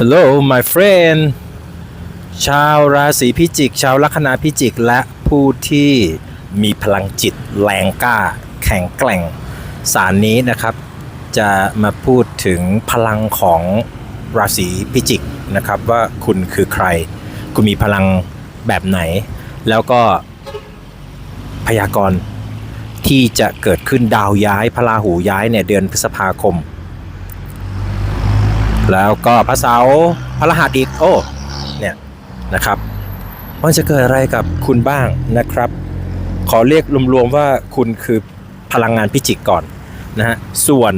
Hello my friend ชาวราศีพิจิก ชาวลัคนาพิจิก และผู้ที่มีพลังจิตแรงกล้า แข็งแกร่ง สารนี้นะครับ จะมาพูดถึงพลังของราศีพิจิกนะครับ ว่าคุณคือใคร คุณมีพลังแบบไหน แล้วก็พยากรณ์ที่จะเกิดขึ้นดาวย้ายพระราหูย้ายเนี่ยเดือนพฤษภาคม แล้วก็พระเสาพระรหัสอีกโอ้เนี่ยนะครับมันจะเกิดอะไรกับคุณบ้างนะครับ ขอเรียกรวมๆว่าคุณคือพลังงานพิจิกก่อนนะฮะส่วน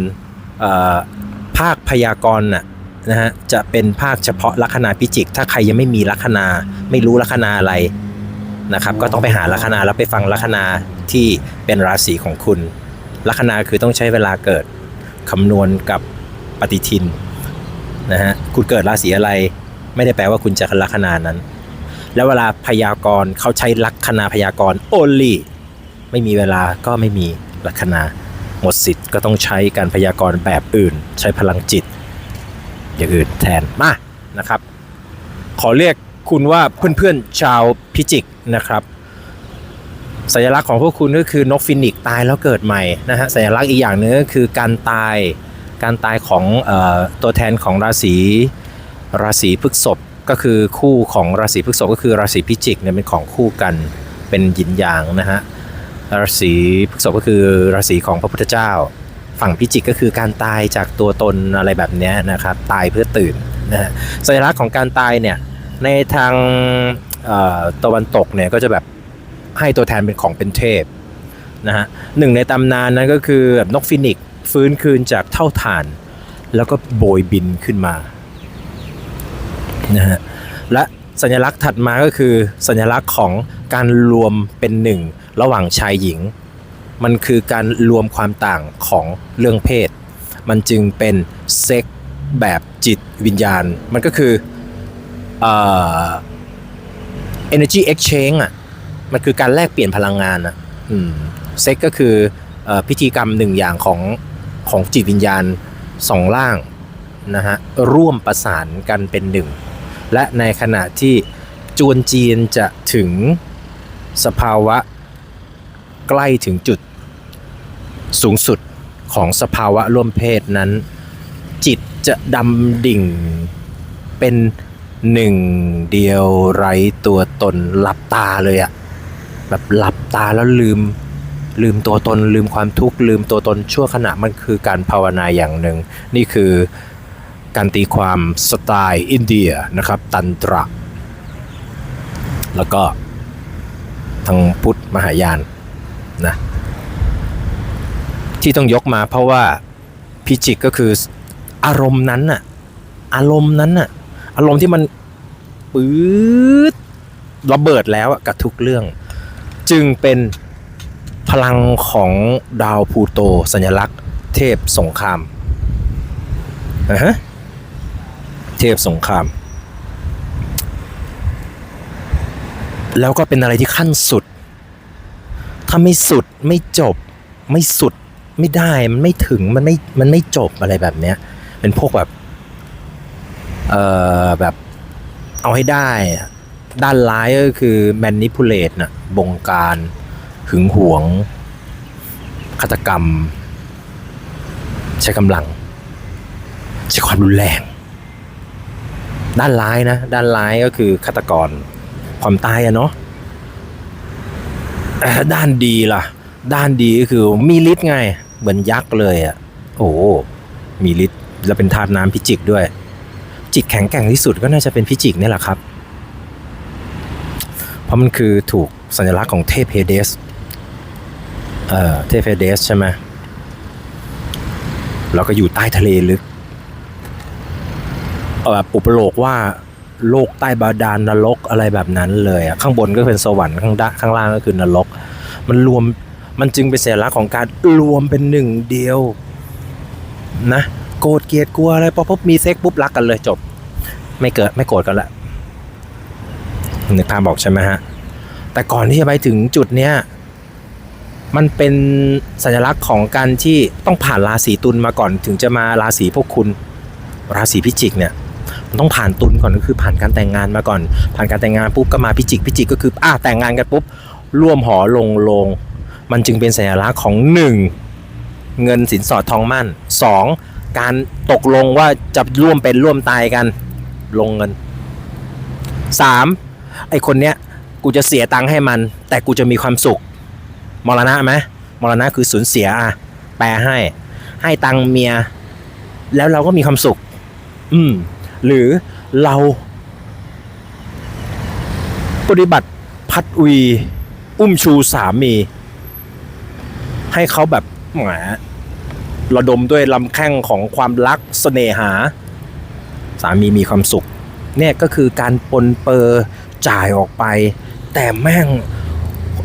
ภาคพยากรณ์น่ะนะฮะจะเป็นภาคเฉพาะลัคนาพิจิก ถ้าใครยังไม่มีลัคนาไม่รู้ลัคนาอะไรนะครับ ก็ต้องไปหาลัคนาแล้วไปฟังลัคนาที่เป็นราศีของคุณ ลัคนาคือต้องใช้เวลาเกิดคำนวณกับปฏิทิน นะฮะคุณเกิดราศีอะไร ไม่ได้แปลว่าคุณจะลัคนานั้น แล้วเวลาพยากรณ์เขาใช้ลัคนาพยากรณ์ only ไม่มีเวลาก็ไม่มีลัคนาหมดสิทธิ์ก็ต้องใช้การพยากรณ์แบบอื่น ใช้พลังจิต อย่างอื่นแทนมานะครับ ขอเรียกคุณว่าเพื่อนๆชาวพิจิกนะครับ สัญลักษณ์ของพวกคุณก็คือนกฟินิกตายแล้วเกิดใหม่นะฮะสัญลักษณ์อีกอย่างหนึงก็คือการตาย การตายของอตัวแทนของราศีราศีพฤษภก็คือคู่ของราศีพฤษภก็คือราศีพิจิกเนี่ยเป็นของคู่กันเป็นหยินหยางนะฮะราศีพฤษภก็คือราศีของพระพุทธเจ้า ฝั่งพิจิกก็คือการตายจากตัวตนอะไรแบบนี้นะครับตายเพื่อตื่นนะฮะสัญลักษณ์ของการตายเนี่ยในทางตะวันตกเนี่ยก็จะแบบให้ตัวแทนเป็นของเป็นเทพนะฮะหนึ่งในตำนานนั้นก็คือแบบนกฟินิก ฟื้นคืนจากเท่าฐาน แล้วก็โบยบินขึ้นมานะฮะและสัญลักษณ์ถัดมาก็คือ สัญลักษณ์ของการรวมเป็นหนึ่งระหว่างชายหญิง มันคือการรวมความต่างของเรื่องเพศ มันจึงเป็นเซ็กแบบจิตวิญญาณ มันก็คือเอ่อ energy exchange อะมันคือการแลกเปลี่ยนพลังงานอะเซ็กก็คืออพิธีกรรมหนึ่งอย่างของ ของจิตวิญญาณสองล่างนะฮะร่วมประสานกันเป็นหนึ่ง และในขณะที่จวนจีนจะถึงสภาวะใกล้ถึงจุดสูงสุดของสภาวะร่วมเพศนั้น จิตจะดำดิ่งเป็นหนึ่งเดียวไร้ตัวตนหลับตาเลยอะแบบหลับตาแล้วลืม ลืมตัวตน ลืมความทุกข์ลืมตัวตนชั่วขณะมันคือการภาวนาอย่างหนึ่ง นี่คือการตีความสไตล์อินเดียนะครับ ตันตระ แล้วก็ทางพุทธมหายานนะที่ต้องยกมาเพราะว่าพิจิกก็คืออารมณ์นั้นน่ะอารมณ์นั้นน่ะอารมณ์ที่มันปื๊ดระเบิดแล้วกับทุกเรื่อง จึงเป็น พลังของดาวพูโต สัญลักษณ์ เทพสงครามอะฮะเทพสงคราม แล้วก็เป็นอะไรที่ขั้นสุด ถ้าไม่สุดไม่จบ ไม่สุดไม่ได้มันไม่ถึงมันไม่มันไม่จบอะไรแบบเนี้ย เป็นพวกแบบ เอ่อแบบเอาให้ได้ ด้านร้ายก็คือ manipulate นะบงการ หึงหวงฆาตกรรม ใช้กำลัง ใช้ความรุนแรง ด้านร้ายนะ ด้านร้ายก็คือฆาตกร ความตายอะเนาะด้านดีล่ะ ด้านดีก็คือมีฤทธิ์ไง เหมือนยักษ์เลยอะโอ้มีฤทธิ์แล้วเป็นธาตุน้ำพิจิกด้วย จิตแข็งแกร่งที่สุดก็น่าจะเป็นพิจิกนี่แหละครับ เพราะมันคือถูกสัญลักษณ์ของเทพเฮเดส เอ่อเทเฮเดสใช่ไหมแล้วก็อยู่ใต้ทะเลลึกเอ่ออุปโลกว่าโลกใต้บาดาลนรกอะไรแบบนั้นเลยอะข้างบนก็เป็นสวรรค์ข้างด้านข้างล่างก็คือนรก มันรวมมันจึงเป็นสัญลักษณ์ของการรวมเป็นหนึ่งเดียว นะ โกรธเกลียดกลัวอะไรพอปุ๊บมีเซ็กปุ๊บรักกันเลยจบ ไม่เกิดไม่โกรธกันละนึกภาพบอกใช่ไหมฮะ แต่ก่อนที่จะไปถึงจุดเนี้ย มันเป็นสัญลักษณ์ของการที่ต้องผ่านราศีตุลมาก่อนถึงจะมาราศีพวกคุณ ราศีพิจิกเนี่ยมันต้องผ่านตุลก่อนก็คือผ่านการแต่งงานมาก่อน ผ่านการแต่งงานปุ๊บก็มาพิจิกพิจิกก็คืออะแต่งงานกันปุ๊บร่วมหอลงลง มันจึงเป็นสัญลักษณ์ของหนึ่งเงินสินสอดทองมั่นสองการตกลงว่าจะร่วมเป็นร่วมตายกัน ลงเงินสามไอคนเนี้ยกูจะเสียตังค์ให้มัน แต่กูจะมีความสุข มรณะไหมมรณะคือสูญเสียอะแปลให้ ให้ตังเมีย แล้วเราก็มีความสุข อืม หรือเรา ปฏิบัติพัดวี อุ้มชูสามี ให้เขาแบบแหมระดมด้วยลำแข้งของความรักเสน่หา สามีมีความสุข เนี่ยก็คือการปนเปอร์จ่ายออกไป แต่แม่ง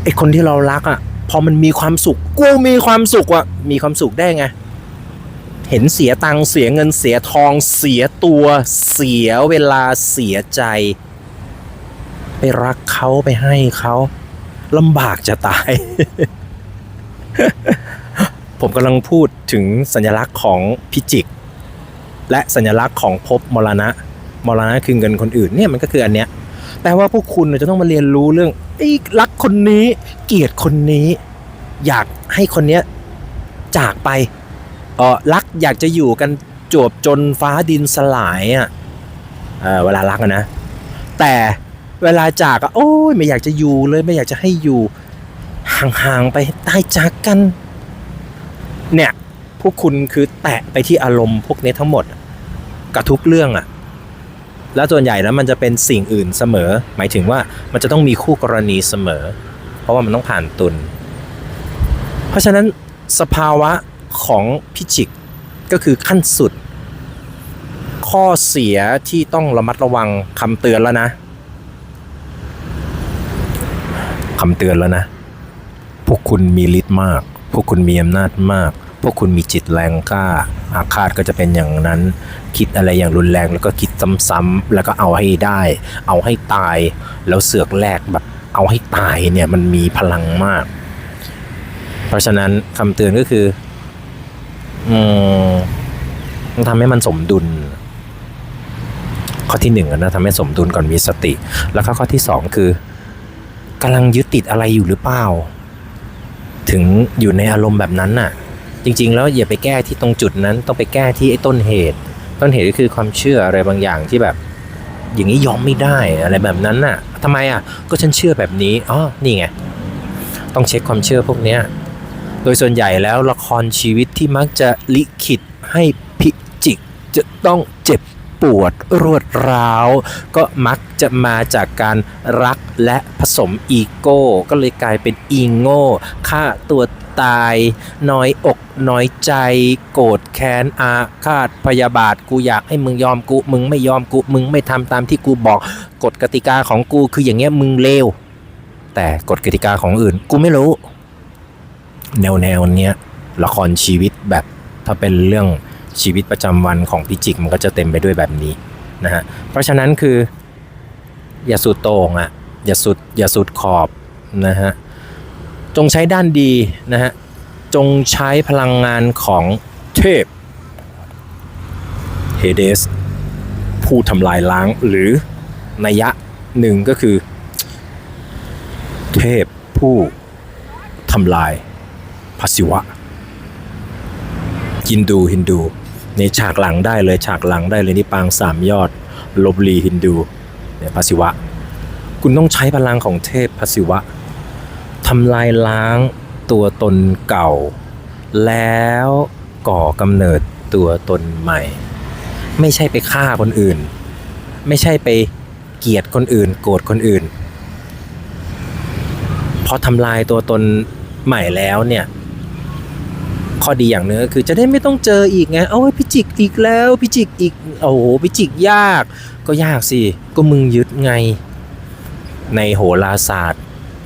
ไอคนที่เรารักอะ่ะ พอมันมีความสุข กูมีความสุขอะมีความสุขได้ไง เห็นเสียตังค์เสียเงินเสียทองเสียตัวเสียเวลาเสียใจ ไปรักเขาไปให้เขาลำบากจะตาย ผมกำลังพูดถึงสัญลักษณ์ของพิจิก และสัญลักษณ์ของภพมรณะ มรณะคือเงินคนอื่นเนี่ยมันก็คืออันเนี้ย แปลว่าพวกคุณจะต้องมาเรียนรู้เรื่องไอ้รักคนนี้ เกลียดคนนี้ อยากให้คนเนี้ยจากไปเออรักอยากจะอยู่กันจวบจนฟ้าดินสลายอะเออเวลารักนะ แต่เวลาจากโอ้ยไม่อยากจะอยู่เลยไม่อยากจะให้อยู่ห่างๆไปตายจากกัน เนี่ยพวกคุณคือแตะไปที่อารมณ์พวกนี้ทั้งหมดกับทุกเรื่องอะ แล้วส่วนใหญ่แล้วมันจะเป็นสิ่งอื่นเสมอ หมายถึงว่ามันจะต้องมีคู่กรณีเสมอ เพราะว่ามันต้องผ่านตุนเพราะฉะนั้นสภาวะของพิจิกก็คือขั้นสุด ข้อเสียที่ต้องระมัดระวังคำเตือนแล้วนะคำเตือนแล้วนะ พวกคุณมีฤทธิ์มาก พวกคุณมีอำนาจมาก พวกคุณมีจิตแรงกล้าอาฆาตก็จะเป็นอย่างนั้น คิดอะไรอย่างรุนแรงแล้วก็คิดซ้ำๆแล้วก็เอาให้ได้ เอาให้ตาย แล้วเสือกแลกแบบเอาให้ตายเนี่ยมันมีพลังมาก เพราะฉะนั้นคำเตือนก็คือ อืมต้องทำให้มันสมดุล ข้อที่หนึ่งนะทำให้สมดุลก่อนมีสติ แล้วก็ข้อที่สองคือกำลังยึดติดอะไรอยู่หรือเปล่า ถึงอยู่ในอารมณ์แบบนั้นน่ะ จริง ๆ แล้วอย่าไปแก้ที่ตรงจุดนั้นต้องไปแก้ที่ไอ้ต้นเหตุ ต้นเหตุก็คือความเชื่ออะไรบางอย่างที่แบบ อย่างนี้ยอมไม่ได้อะไรแบบนั้นน่ะทำไมอะก็ฉันเชื่อแบบนี้อ๋อนี่ไงต้องเช็คความเชื่อพวกเนี้ยโดยส่วนใหญ่แล้วละครชีวิตที่มักจะลิขิตให้พิจิกจะต้องเจ็บปวดรวดร้าว ก็มักจะมาจากการรักและผสมอีโก้ ก็เลยกลายเป็นอีโง่ฆ่าตัว ตายน้อยอกน้อยใจ โกรธแค้นอาฆาตพยาบาทกูอยากให้มึงยอมกู มึงไม่ยอมกู มึงไม่ทำตามที่กูบอกกฎกติกาของกูคืออย่างเงี้ยมึงเลวแต่กฎกติกาของอื่น กูไม่รู้ แนวแนวเนี้ยละครชีวิตแบบถ้าเป็นเรื่องชีวิตประจำวันของพิจิกมันก็จะเต็มไปด้วยแบบนี้นะฮะเพราะฉะนั้นคือ อย่าสุดโต่งอะอย่าสุดอย่าสุดขอบนะฮะ จงใช้ด้านดีนะฮะ จงใช้พลังงานของเทพเฮเดสผู้ทำลายล้างหรือนัยะหนึ่งก็คือ เทพผู้ทำลายพระศิวะฮินดูฮินดู ในฉากหลังได้เลยฉากหลังได้เลยนี่ปางสามยอด ลบลีฮินดูเนี่ยพระศิวะ คุณต้องใช้พลังของเทพพระศิวะำลายล้างตัวตนเก่า แล้วก่อกำเนิดตัวตนใหม่ ไม่ใช่ไปฆ่าคนอื่น ไม่ใช่ไปเกลียดคนอื่น โกรธคนอื่น พอทำลายตัวตนใหม่แล้วเนี่ยข้อดีอย่างหนึงก็คือจะได้ไม่ต้องเจออีกไงเอาพิจิกอีกแล้วพิจิกอีกโอ้โหพิจิกยาก ก็ยากสิ ก็มึงยึดไง ในโหราศาสตร์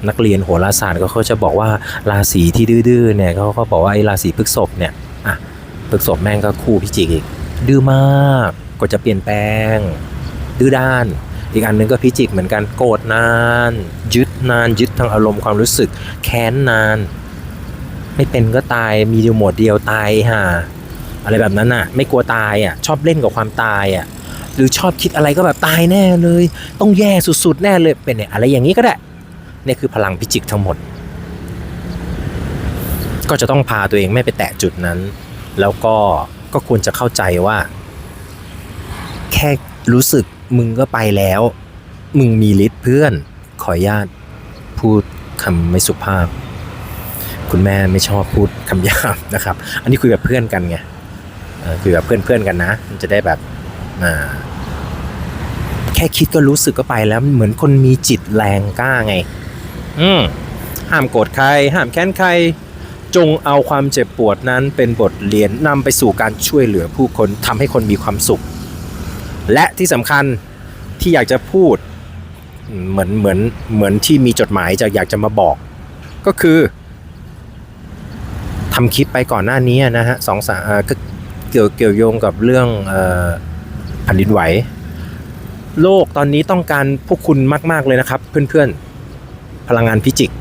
นักเรียนโหราศาสตร์ก็เขาจะบอกว่าราศีที่ดื้อๆเนี่ยเขาก็บอกว่าไอ้ราศีพฤษภเนี่ยอะพฤษภแม่งก็คู่พิจิกอีกดื้อมากก็จะเปลี่ยนแปลง ดื้อด้าน อีกอันหนึงก็พิจิกเหมือนกันโกรธนาน ยึดนานยึดทางอารมณ์ความรู้สึก แค้นนาน ไม่เป็นก็ตายมีดีโหมดเดียวตายห่าอะไรแบบนั้นน่ะ ไม่กลัวตายอะชอบเล่นกับความตายอะหรือชอบคิดอะไรก็แบบตายแน่เลย ต้องแย่สุดๆแน่เลยเป็นเนี่ยอะไรอย่างนี้ก็ได้ นี่คือพลังพิจิกทั้งหมด ก็จะต้องพาตัวเองไม่ไปแตะจุดนั้น แล้วก็ก็ควรจะเข้าใจว่า แค่รู้สึกมึงก็ไปแล้ว มึงมีฤทธิ์เพื่อน ขออนุญาตพูดคำไม่สุภาพ คุณแม่ไม่ชอบพูดคำหยาบนะครับ อันนี้คุยกับเพื่อนกันไงคุยกับเพื่อนๆกันนะ มันจะได้แบบแค่คิดก็รู้สึกก็ไปแล้วเหมือนคนมีจิตแรงกล้าไง อืมห้ามโกรธใคร ห้ามแค้นใคร จงเอาความเจ็บปวดนั้นเป็นบทเรียนนำไปสู่การช่วยเหลือผู้คนทำให้คนมีความสุข และที่สำคัญที่อยากจะพูดเหมือนเหมือนเหมือนที่มีจดหมายจะอยากจะมาบอก ก็คือทำคลิปไปก่อนหน้านี้นะฮะสองสาก็เกี่ยวเกี่ยวโยงกับเรื่องแผ่นดินไหว โลกตอนนี้ต้องการพวกคุณมาก ๆ เลยนะครับ เพื่อน ๆ พลังงานพิจิก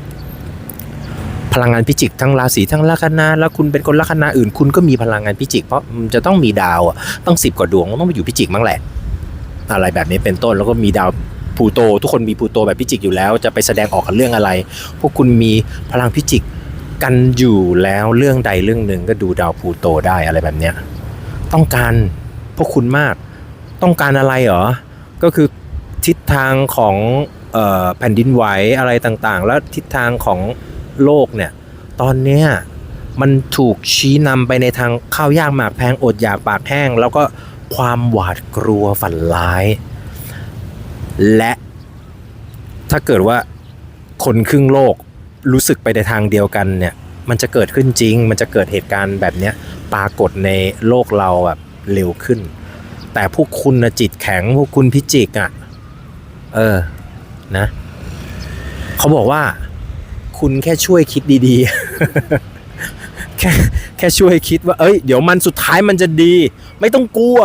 พลังงานพิจิก ทั้งราศีทั้งลัคนาแล้วคุณเป็นคนลัคนาอื่น คุณก็มีพลังงานพิจิก เพราะมันจะต้องมีดาวต้องสิบกว่าดวงต้องมาอยู่พิจิกมั้งแหละ อะไรแบบนี้เป็นต้นแล้วก็มีดาวพูโต ทุกคนมีพูโตแบบพิจิกอยู่แล้ว จะไปแสดงออกกับเรื่องอะไร พวกคุณมีพลังพิจิกกันอยู่แล้วเรื่องใดเรื่องหนึ่งก็ดูดาวพูโตได้อะไรแบบเนี้ยต้องการพวกคุณมาก ต้องการอะไรเหรอ ก็คือทิศทางของ แผ่นดินไหวอะไรต่างๆ แล้วทิศทางของโลกเนี่ย ตอนเนี้ยมันถูกชี้นำไปในทางข้าวยากหมากแพงอดอยากปากแห้ง แล้วก็ความหวาดกลัวฝันร้าย และถ้าเกิดว่าคนครึ่งโลกรู้สึกไปในทางเดียวกันเนี่ย มันจะเกิดขึ้นจริง มันจะเกิดเหตุการณ์แบบเนี้ยปรากฏในโลกเราแบบเร็วขึ้น แต่พวกคุณนะจิตแข็งพวกคุณพิจิกอะ เออ นะเขาบอกว่าคุณแค่ช่วยคิดดีๆ แค่แค่ช่วยคิดว่า เอ้ย เดี๋ยวมันสุดท้ายมันจะดี ไม่ต้องกลัว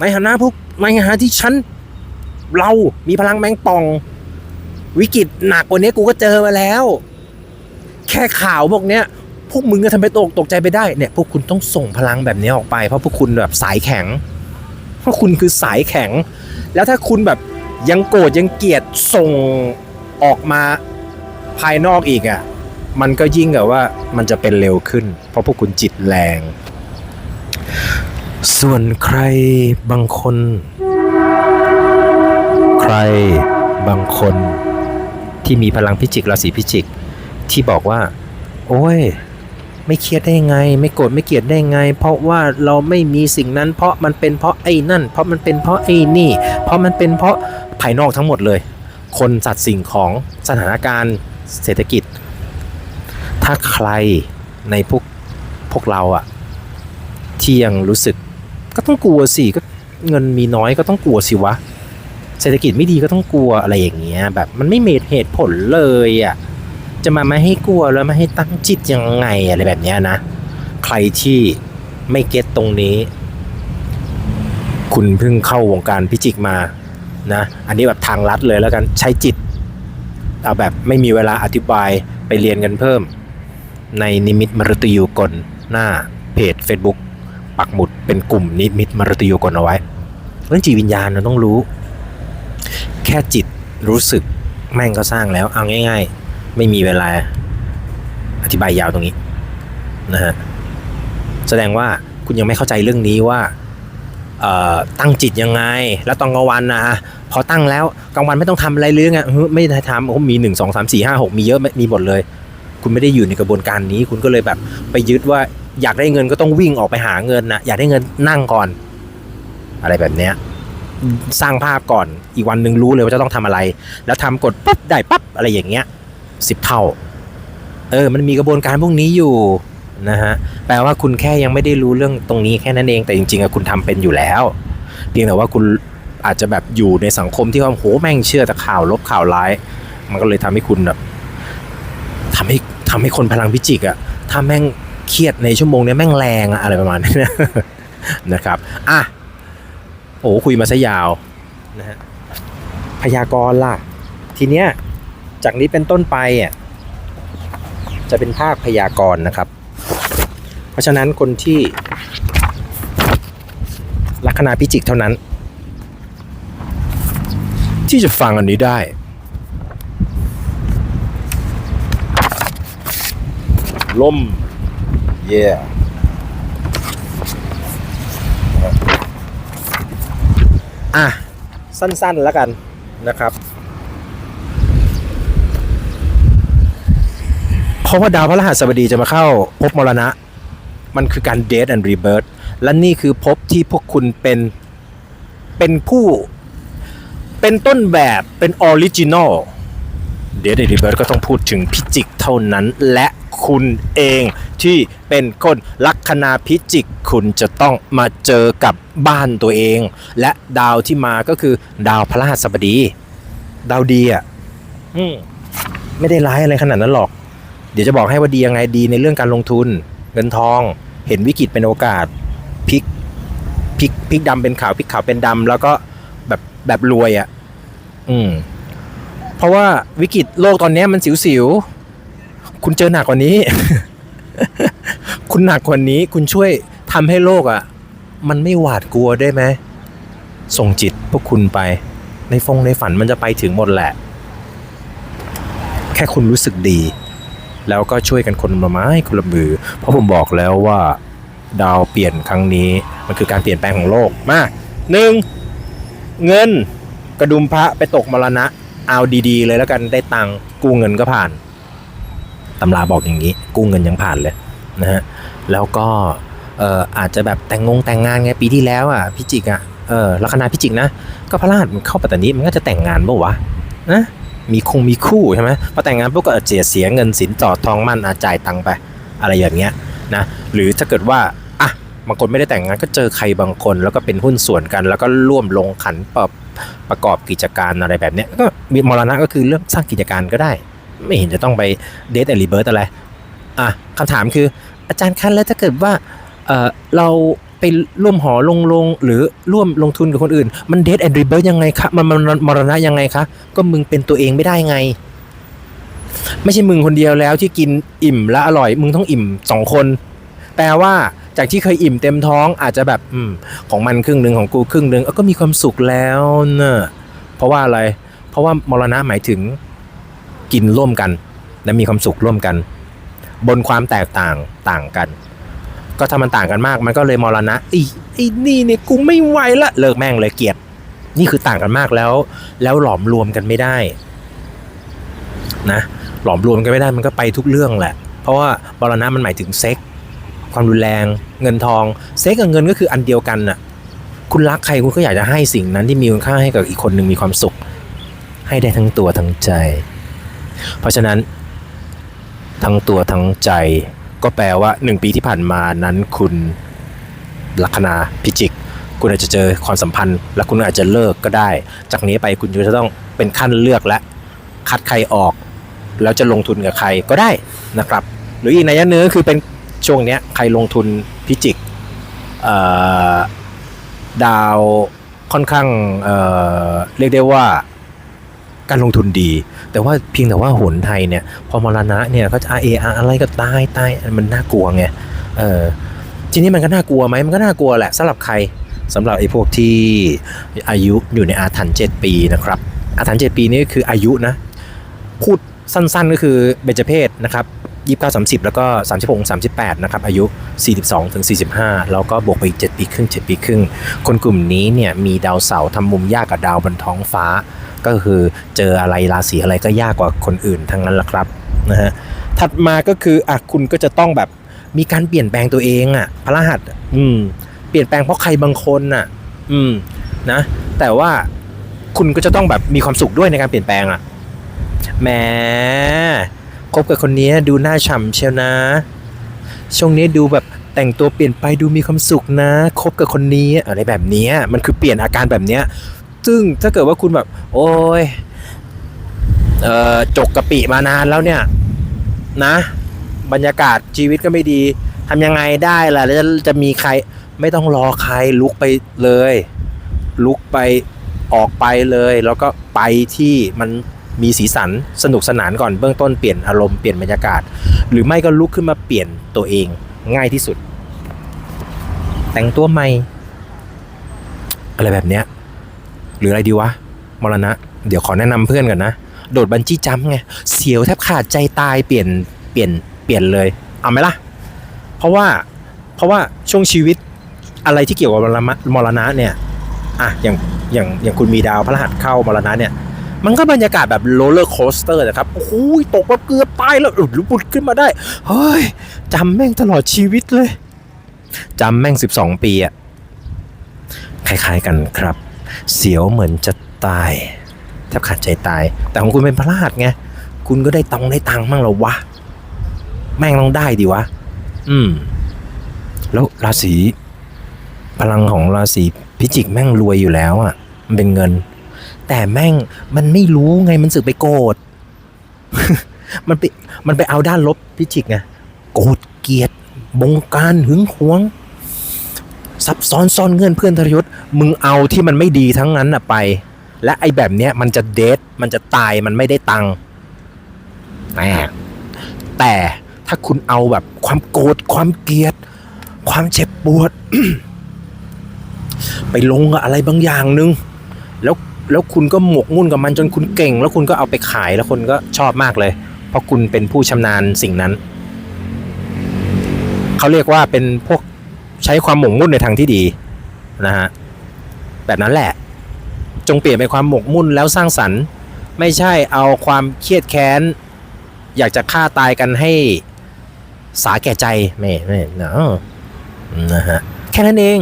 ในฐานะพวกในฐานะที่ฉัน เรามีพลังแมงป่อง วิกฤตหนักกว่านี้กูก็เจอมาแล้ว แค่ข่าวพวกเนี้ย พวกมึงก็ทำไปตกตกใจไปได้ เนี่ย พวกคุณต้องส่งพลังแบบนี้ออกไป เพราะพวกคุณแบบสายแข็ง เพราะคุณคือสายแข็ง แล้วถ้าคุณแบบ ยังโกรธยังเกลียดส่งออกมาภายนอกอีกอะ่ะ มันก็ยิ่งแบบว่ามันจะเป็นเร็วขึ้น เพราะพวกคุณจิตแรง ส่วนใครบางคน ใครบางคนที่มีพลังพิจิกราศีพิจิก ที่บอกว่า โอ้ย ไม่เครียดได้ไง ไม่โกรธไม่เกลียดได้ไง เพราะว่าเราไม่มีสิ่งนั้น เพราะมันเป็นเพราะไอ้นั่น เพราะมันเป็นเพราะไอ้นี่ เพราะมันเป็นเพราะภายนอกทั้งหมดเลย คนสัตว์สิ่งของสถานการณ์เศรษฐกิจ ถ้าใครในพวกพวกเราอะที่ยังรู้สึก ก็ต้องกลัวสิก็เงินมีน้อยก็ต้องกลัวสิวะ เศรษฐกิจไม่ดีก็ต้องกลัวอะไรอย่างเงี้ยแบบมันไม่มีเหตุผลเลยอะ จะมาไม่ให้กลัวแล้วไม่ให้ตั้งจิตยังไงอะไรแบบนี้นะ ใครที่ไม่เก็ตตรงนี้ คุณเพิ่งเข้าวงการพิจิกมานะ อันนี้แบบทางลัดเลยแล้วกันใช้จิตเอาแบบไม่มีเวลาอธิบายไปเรียนกันเพิ่ม ในนิมิตมรตยูกลหน้าเพจ Facebook ปักหมุดเป็นกลุ่มนิมิตมรตยูกลเอาไว้เรื่องจิตวิญญาณเราต้องรู้ แค่จิตรู้สึกแม่งก็สร้างแล้วเอาง่าย ๆ ไม่มีเวลาอธิบายยาวตรงนี้นะฮะแสดงว่าคุณยังไม่เข้าใจเรื่องนี้ว่าตั้งจิตยังไง แล้วตอนกลางวันนะพอตั้งแล้วกลางวันไม่ต้องทำอะไรเลยไงเฮ้ยไม่ได้ทำโอ้มีหนึ่งสองสามสี่ห้าหกมีเยอะมีหมดเลย คุณไม่ได้อยู่ในกระบวนการนี้ คุณก็เลยแบบไปยึดว่าอยากได้เงินก็ต้องวิ่งออกไปหาเงินนะอยากได้เงินนั่งก่อน อะไรแบบเนี้ยสร้างภาพก่อนอีกวันหนึ่งรู้เลยว่าจะต้องทำอะไร แล้วทำกดปุ๊บได้ปั๊บอะไรอย่างเงี้ย สิบเท่า เออ มันมีกระบวนการพวกนี้อยู่นะฮะ แปลว่าคุณแค่ยังไม่ได้รู้เรื่องตรงนี้แค่นั้นเอง แต่จริงๆอะคุณทำเป็นอยู่แล้ว เพียงแต่ว่าคุณอาจจะแบบอยู่ในสังคมที่ว่าโหแม่งเชื่อแต่ข่าวลบข่าวร้าย มันก็เลยทำให้คุณแบบทำให้ทำให้คนพลังพิจิกอะถ้าแม่งเครียดในชั่วโมงนี้แม่งแรงอะอะไรประมาณนี้นะครับ อะ โอ้คุยมาซะยาวนะฮะพยากรณ์ล่ะ ทีเนี้ย จากนี้เป็นต้นไปอะจะเป็นภาคพยากรณ์นะครับ เพราะฉะนั้นคนที่ลัคนาพิจิกเท่านั้น ที่จะฟังอันนี้ได้ล่มเย่อะ สั้นๆแล้วกันนะครับ เพราะว่าดาวพระรหัสบดีจะมาเข้าภพมรณะ มันคือการ death and rebirth และนี่คือภพที่พวกคุณเป็นเป็นผู้เป็นต้นแบบเป็นออริจินอลเด a ด and rebirth ก็ต้องพูดถึงพิจิกเท่านั้นและคุณเองที่เป็นคนลัคนาพิจิกคุณจะต้องมาเจอกับบ้านตัวเอง และดาวที่มาก็คือดาวพระรหัสบดี ดาวดีอะอืมไม่ได้ร้ายอะไรขนาดนั้นหรอก เดี๋ยวจะบอกให้ว่าดียังไงดีในเรื่องการลงทุน เงินทอง เห็นวิกฤตเป็นโอกาสพลิกพลิกพลิกดำเป็นขาวพลิกขาวเป็นดำแล้วก็แบบแบบรวยอะ อืม เพราะว่าวิกฤตโลกตอนนี้มันสิวๆ คุณเจอหนักกว่านี้ คุณหนักกว่านี้ คุณช่วยทำให้โลกอะ มันไม่หวาดกลัวได้ไหมส่งจิตพวกคุณไป ในฟงในฝันมันจะไปถึงหมดแหละ แค่คุณรู้สึกดี แล้วก็ช่วยกันคนละไม้คนละมือ เพราะผมบอกแล้วว่าดาวเปลี่ยนครั้งนี้มันคือการเปลี่ยนแปลงของโลกมาหนึ่งเงินกระดุมพระไปตกมรณะ เอาดีๆ เลยแล้วกันได้ตังกู้เงินก็ผ่านตำราบอกอย่างนี้ กู้เงินยังผ่านเลยนะฮะแล้วก็เอ่ออาจจะแบบแต่งงงแต่งงานไงปีที่แล้วอะพิจิกอะเออลัคนาพิจิกนะ ก็พระราชมันเข้าปัตตานีมันก็จะแต่งงานเมื่อวะนะ มีคงมีคู่ใช่ไหมพอแต่งงานพวกก็เจียเสียเงินสินจอดทองมั่นอาจ่ายตังไปอะไรอย่างเงี้ยนะหรือถ้าเกิดว่าอะบางคนไม่ได้แต่งงานก็เจอใครบางคน แล้วก็เป็นหุ้นส่วนกัน แล้วก็ร่วมลงขันประประกอบกิจการอะไรแบบเนี้ยก็มีมรณะก็คือเรื่องสร้างกิจการก็ได้ ไม่เห็นจะต้องไปเดทแอนรีเบิร์ตอะไรอะคำถามคืออาจารย์คันแล้วถ้าเกิดว่าเออเรา ไปร่วมหอลงลง หรือร่วมลงทุนกับคนอื่น มันเดทแอนด์รีเบิร์ยังไงคะมันมันมรณะยังไงคะก็มึงเป็นตัวเองไม่ได้ไง ไม่ใช่มึงคนเดียวแล้วที่กินอิ่มและอร่อย มึงต้องอิ่มสองคน แปลว่าจากที่เคยอิ่มเต็มท้องอาจจะแบบอืมของมันครึ่งหนึ่งของกูครึ่งหนึ่งเอ้าก็มีความสุขแล้วเนอะเพราะว่าอะไร เพราะว่ามรณะหมายถึงกินร่วมกัน และมีความสุขร่วมกัน บนความแตกต่างต่างกัน ก็ถ้ามันต่างกันมากมันก็เลยมรณะไอ้ไอ้นี่เนี่ยกูไม่ไหวละเลิกแม่งเลยเกียดนี่คือต่างกันมากแล้ว แล้วหลอมรวมกันไม่ได้ นะ หลอมรวมกันไม่ได้มันก็ไปทุกเรื่องแหละ เพราะว่าบรณะมันหมายถึงเซ็ก ความรุนแรง เงินทอง เซ็กกับเงินก็คืออันเดียวกันน่ะ คุณรักใครคุณก็อยากจะให้สิ่งนั้นที่มีคุณค่าให้กับอีกคนหนึ่งมีความสุข ให้ได้ทั้งตัวทั้งใจ เพราะฉะนั้น ทั้งตัวทั้งใจ ก็แปลว่าหนึ่งปีที่ผ่านมานั้นคุณลัคนาพิจิก คุณอาจจะเจอความสัมพันธ์ และคุณอาจจะเลิกก็ได้ จากนี้ไปคุณจะต้องเป็นขั้นเลือกและคัดใครออก แล้วจะลงทุนกับใครก็ได้นะครับ หรืออีกในยะนึงคือเป็นช่วงนี้ใครลงทุนพิจิกดาวค่อนข้างเเรียกได้ว่า การลงทุนดี แต่ว่าเพียงแต่ว่าหนไทยเนี่ย พอมรณะเนี่ยก็จะเอออะไรก็ตายตายมันน่ากลัวไงเออทีนี้มันก็น่ากลัวไหมมันก็น่ากลัวแหละสำหรับใครสำหรับไอ้พวกที่อายุอยู่ในอาถรรพ์7ปีนะครับ อาถรรพ์7ปีนี่ก็คืออายุนะ พูดสั้นๆก็คือเบญจเพศนะครับ29 30 แล้วก็ 36 38 นะครับ อายุ 42ถึง45 แล้วก็บวกไปอีก 7 ปีครึ่ง 7 ปีครึ่ง คนกลุ่มนี้เนี่ย มีดาวเสาร์ทำมุมยากกับดาวบนท้องฟ้า ก็คือเจออะไรราศีอะไรก็ยากกว่าคนอื่นทั้งนั้นแหละครับนะฮะถัดมาก็คืออะคุณก็จะต้องแบบมีการเปลี่ยนแปลงตัวเองอะพระรหัสอืมเปลี่ยนแปลงเพราะใครบางคนน่ะ อืมนะ แต่ว่าคุณก็จะต้องแบบมีความสุขด้วยในการเปลี่ยนแปลงอะแหมคบกับคนนี้ดูหน้าฉ่ำเชียวนะ ช่วงนี้ดูแบบแต่งตัวเปลี่ยนไปดูมีความสุขนะคบกับคนนี้อะไรแบบนี้มันคือเปลี่ยนอาการแบบเนี้ย ซึ่งถ้าเกิดว่าคุณแบบ โอ้ยเอ่อจกกะปิมานานแล้วเนี่ย นะ บรรยากาศชีวิตก็ไม่ดีทำยังไงได้ล่ะแล้วจะจะมีใครไม่ต้องรอใครลุกไปเลย ลุกไปออกไปเลย แล้วก็ไปที่มันมีสีสันสนุกสนานก่อนเบื้องต้นเปลี่ยนอารมณ์เปลี่ยนบรรยากาศ หรือไม่ก็ลุกขึ้นมาเปลี่ยนตัวเองง่ายที่สุด แต่งตัวใหม่ อะไรแบบเนี้ย หรืออะไรดีวะ มรณะ เดี๋ยวขอแนะนำเพื่อนก่อนนะ โดดบันจี้จัมป์ไง เสียวแทบขาดใจตายเปลี่ยน เปลี่ยน เปลี่ยนเลย เอาไหมล่ะ เพราะว่า เพราะว่าช่วงชีวิตอะไรที่เกี่ยวกับมรณะเนี่ย อะ อย่าง อย่าง อย่างคุณมีดาวพระรหัสเข้ามรณะเนี่ย มันก็บรรยากาศแบบโรลเลอร์โคสเตอร์นะครับ โอ้โหตกแบบเกือบตายแล้วอุดลุบุดขึ้นมาได้ เฮ้ยจำแม่งตลอดชีวิตเลยจำแม่ง 12 ปีอะคล้ายๆกันครับ เสียวเหมือนจะตายแทบขาดใจตาย แต่ของคุณเป็นพระรหัสไงคุณก็ได้ตังได้ตังค์มั่งหรอวะ แม่งต้องได้ดิวะ อืม แล้วราศีพลังของราศีพิจิกแม่งรวยอยู่แล้วอะ มันเป็นเงิน แต่แม่งมันไม่รู้ไงมันสึกไปโกรธมันไปมันไปเอาด้านลบพิจิกไงโกรธเกลียดบงการหึงหวง ซับซ้อนซ่อนเงื่อนเพื่อนทรยศมึงเอาที่มันไม่ดีทั้งนั้นน่ะไป และไอ้แบบเนี้ยมันจะเดทมันจะตายมันไม่ได้ตังค์แหมแต่ถ้าคุณเอาแบบความโกรธความเกลียด ความเจ็บปวด ไปลงกับอะไรบางอย่างนึง แล้วแล้วคุณก็หมกมุ่นกับมันจนคุณเก่ง แล้วคุณก็เอาไปขายแล้วคนก็ชอบมากเลย เพราะคุณเป็นผู้ชำนาญสิ่งนั้น เขาเรียกว่าเป็นพวก ใช้ความหมกมุ่นในทางที่ดีนะฮะแบบนั้นแหละ จงเปลี่ยนเป็นความหมกมุ่นแล้วสร้างสรรค์ ไม่ใช่เอาความเครียดแค้น อยากจะฆ่าตายกันให้สาแก่ใจไม่ไม่เนาะนะฮะแค่นั้นเอง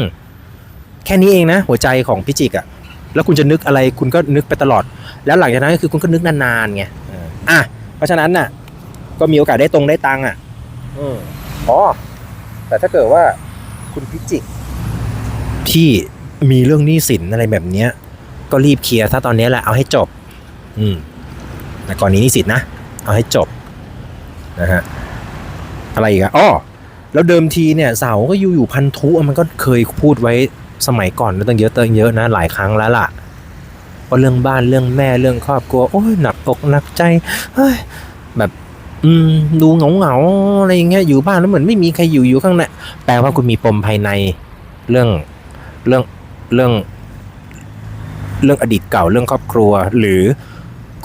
แค่นี้เองนะ หัวใจของพิจิกอะแล้วคุณจะนึกอะไรคุณก็นึกไปตลอด แล้วหลังจากนั้นก็คือคุณก็นึกนานๆไงอะเพราะฉะนั้นน่ะ ก็มีโอกาสได้ตรงได้ตังค์อะอ๋อแต่ถ้าเกิดว่า คุณพิจิกที่มีเรื่องหนี้สินอะไรแบบเนี้ย ก็รีบเคลียร์ถ้าตอนนี้แหละเอาให้จบ อืมแต่ก่อนนี้หนี้สินนะ เอาให้จบนะฮะอะไรอีกอะอ๋อแล้วเดิมทีเนี่ยเสาก็อยู่อยู่พันธุมันก็เคยพูดไว้สมัยก่อนตั้งเยอะตั้งเยอะนะหลายครั้งแล้วล่ะว่าเรื่องบ้านเรื่องแม่เรื่องครอบครัวโอ้ยหนักอกหนักใจเฮ้ยแบบ อืม ดูเหงาเหงาอะไรอย่างเงี้ยอยู่บ้านแล้วเหมือนไม่มีใครอยู่อยู่ข้างในแปลว่าคุณมีปมภายใน เรื่องเรื่องเรื่อง เรื่องอดีตเก่าเรื่องครอบครัว หรือ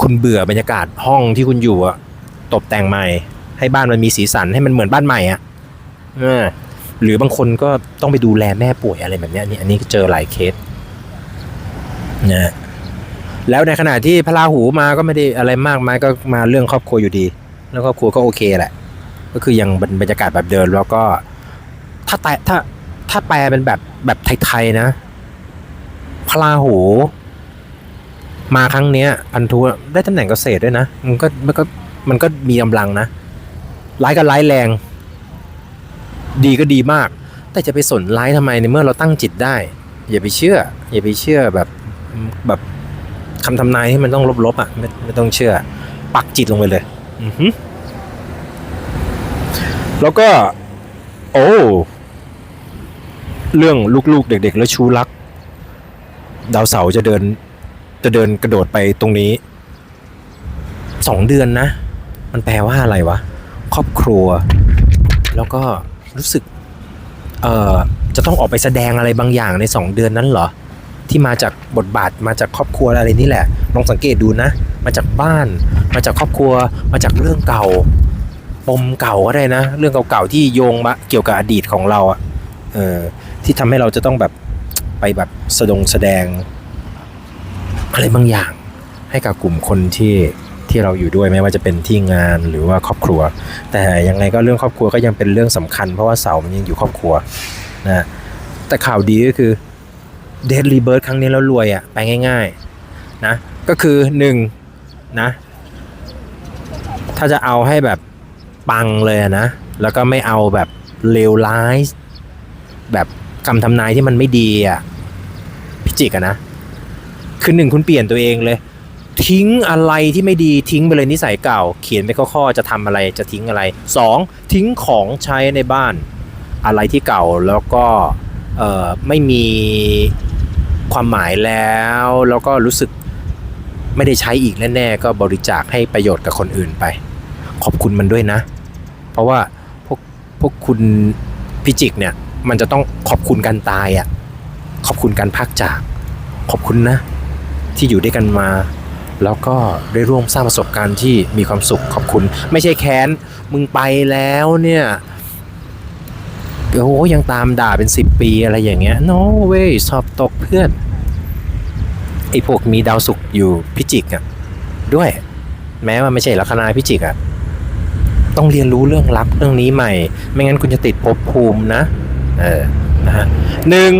คุณเบื่อบรรยากาศห้องที่คุณอยู่อะตกแต่งใหม่ ให้บ้านมันมีสีสันให้มันเหมือนบ้านใหม่อะเออหรือบางคนก็ต้องไปดูแลแม่ป่วยอะไรแบบเนี้ยนี่อันนี้เจอหลายเคสนะแล้วในขณะที่พระราหูมาก็ไม่ได้อะไรมากมายก็มาเรื่องครอบครัวอยู่ดี แล้วครอบครัวก็โอเคแหละ ก็คือยังบรรยากาศแบบเดิมแล้วก็ถ้าแต่ถ้าถ้าแปลเป็นแบบแบบไทยๆนะพระราหู มาครั้งเนี้ย พันธุได้ตำแหน่งเกษตรด้วยนะ มันก็มันก็มันก็มีกำลังนะร้ายก็ร้ายแรง ดีก็ดีมาก แต่จะไปสนร้ายทำไมในเมื่อเราตั้งจิตได้ อย่าไปเชื่อ อย่าไปเชื่อแบบแบบคำทำนายที่มันต้องลบๆอะไม่ไม่ต้องเชื่อ ปักจิตลงไปเลย แล้วก็ โอ้ เรื่องลูกๆเด็กๆ แล้วชูรัก ดาวเสาจะเดิน จะเดินกระโดดไปตรงนี้สองเดือนนะ มันแปลว่าอะไรวะ ครอบครัว แล้วก็รู้สึก เอ่อ จะต้องออกไปแสดงอะไรบางอย่างในสองเดือนนั้นเหรอ ที่มาจากบทบาทมาจากครอบครัวอะไรนี่แหละลองสังเกตดูนะ มาจากบ้าน มาจากครอบครัว มาจากเรื่องเก่าปมเก่าก็ได้นะ เรื่องเก่าๆที่โยงมาเกี่ยวกับอดีตของเราอะเออที่ทำให้เราจะต้องแบบไปแบบแสดงแสดง อะไรบางอย่าง ให้กับกลุ่มคนที่ที่เราอยู่ด้วยไม่ว่าจะเป็นที่งานหรือว่าครอบครัว แต่ยังไงก็เรื่องครอบครัวก็ยังเป็นเรื่องสำคัญ เพราะว่าเสามันยังอยู่ครอบครัวนะแต่ข่าวดีก็คือ เดดรีเบิร์ดครั้งนี้แล้วรวยอะ่ะ ไปง่าย ๆ นะ ก็คือหนึ่งนะ ถ้าจะเอาให้แบบปังเลยนะ แล้วก็ไม่เอาแบบเลวร้าย แบบคำทำนายที่มันไม่ดีอะ่ะพิจิกอะนะ คือหนึ่งคุณเปลี่ยนตัวเองเลย ทิ้งอะไรที่ไม่ดีทิ้งไปเลยนิสัยเก่า เขียนไปข้อๆจะทำอะไรจะทิ้งอะไรสองทิ้งของใช้ในบ้านอะไรที่เก่าแล้วก็ไม่มี ความหมายแล้ว แล้วก็รู้สึกไม่ได้ใช้อีกแน่ๆก็บริจาคให้ประโยชน์กับคนอื่นไป ขอบคุณมันด้วยนะ เพราะว่าพวกพวกคุณพิจิกเนี่ย มันจะต้องขอบคุณการตายอะ่ะขอบคุณการพักจาก ขอบคุณนะ ที่อยู่ด้วยกันมา แล้วก็ได้ร่วมสร้างประสบการณ์ที่มีความสุขขอบคุณ ไม่ใช่แค้นมึงไปแล้วเนี่ย โอ้ยังตามด่าเป็น10ปีอะไรอย่างเงี้ย no way สอบตกเพื่อนไอ้พวกมีดาวศุกอยู่พิจิกอะด้วย แม้ว่าไม่ใช่ลัคนาพิจิกอะต้องเรียนรู้เรื่องลับเรื่องนี้ใหม่ ไม่งั้นคุณจะติดภพภูมินะ เออนะฮะหนึ่ง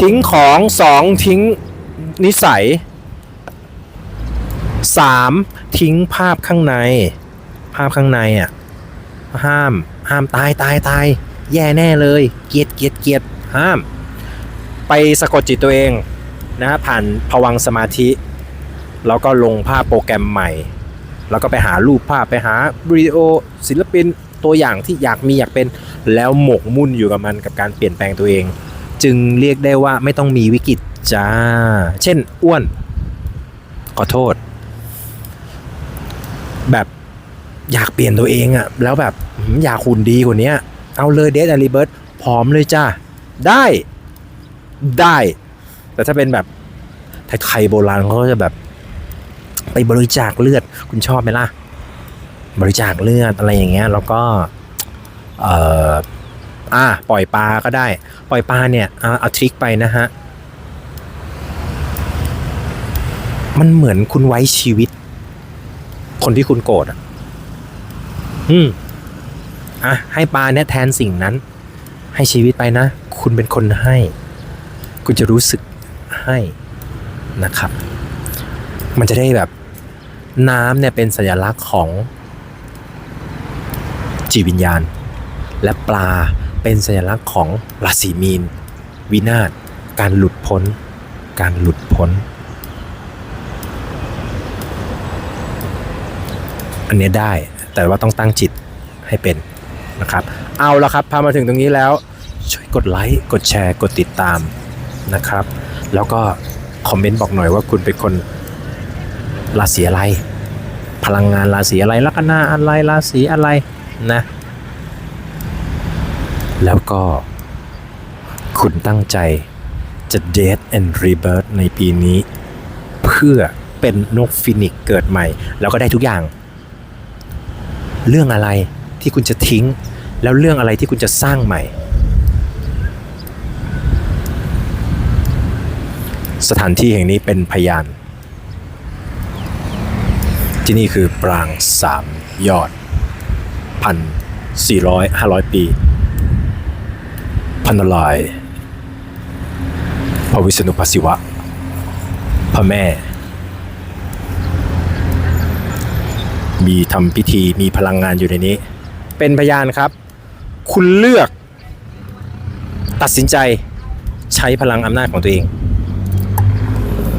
ทิ้งของสองทิ้งนิสัยสามทิ้งภาพข้างใน ภาพข้างในอะห้ามห้ามตายตายตาย แย่แน่เลย เกียดเกียดเกียดห้าม ไปสะกดจิตตัวเองนะผ่านผวังสมาธิ แล้วก็ลงภาพโปรแกรมใหม่ แล้วก็ไปหารูปภาพไปหาวิดีโอศิลปินตัวอย่างที่อยากมีอยากเป็นแล้วหมกมุ่นอยู่กับมันกับการเปลี่ยนแปลงตัวเอง จึงเรียกได้ว่าไม่ต้องมีวิกฤตจ้า เช่นอ้วน ขอโทษ แบบอยากเปลี่ยนตัวเองอะแล้วแบบอยากหุ่นดีกว่านี้ เอาเลยเดทอลิเบิร์ตพร้อมเลยจ้าได้ได้ แต่ถ้าเป็นแบบไทยโบราณเขาก็จะแบบ ไปบริจาคเลือดคุณชอบไหมล่ะ บริจาคเลือดอะไรอย่างเงี้ย แล้วก็ เอ่ออ่าปล่อยปลาก็ได้ ปล่อยปลาเนี่ยเอาเอาทริคไปนะฮะ มันเหมือนคุณไว้ชีวิต คนที่คุณโกรธอะ อืม อะให้ปลาเนี่ยแทนสิ่งนั้น ให้ชีวิตไปนะ คุณเป็นคนให้ คุณจะรู้สึกให้นะครับ มันจะได้แบบน้ำเนี่ยเป็นสัญลักษณ์ของจิตวิญญาณ และปลาเป็นสัญลักษณ์ของราศีมีน วินาศการหลุดพ้น การหลุดพ้น อันเนี้ยได้แต่ว่าต้องตั้งจิตให้เป็น นะครับ เอาละครับพามาถึงตรงนี้แล้ว ช่วยกดไลค์กดแชร์กดติดตามนะครับ แล้วก็คอมเมนต์บอกหน่อยว่าคุณเป็นคนราศีอะไร พลังงานราศีอะไรลัคนาอะไรราศีอะไรนะ แล้วก็ คุณตั้งใจจะ Death and Rebirth ในปีนี้ เพื่อเป็นนกฟินิกเกิดใหม่ แล้วก็ได้ทุกอย่าง เรื่องอะไร ที่คุณจะทิ้ง แล้วเรื่องอะไรที่คุณจะสร้างใหม่ สถานที่แห่งนี้เป็นพยาน ที่นี่คือปรางสามยอดพันสี่ร้อยห้าร้อยปี พันนารายพระวิษณุพระศิวะ พระแม่ มีทำพิธีมีพลังงานอยู่ในนี้ เป็นพยานครับ คุณเลือก ตัดสินใจใช้พลังอำนาจของตัวเอง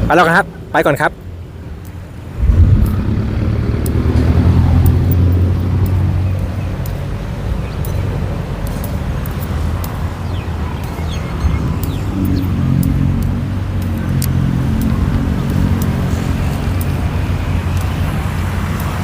ไปแล้วครับ ไปก่อนครับ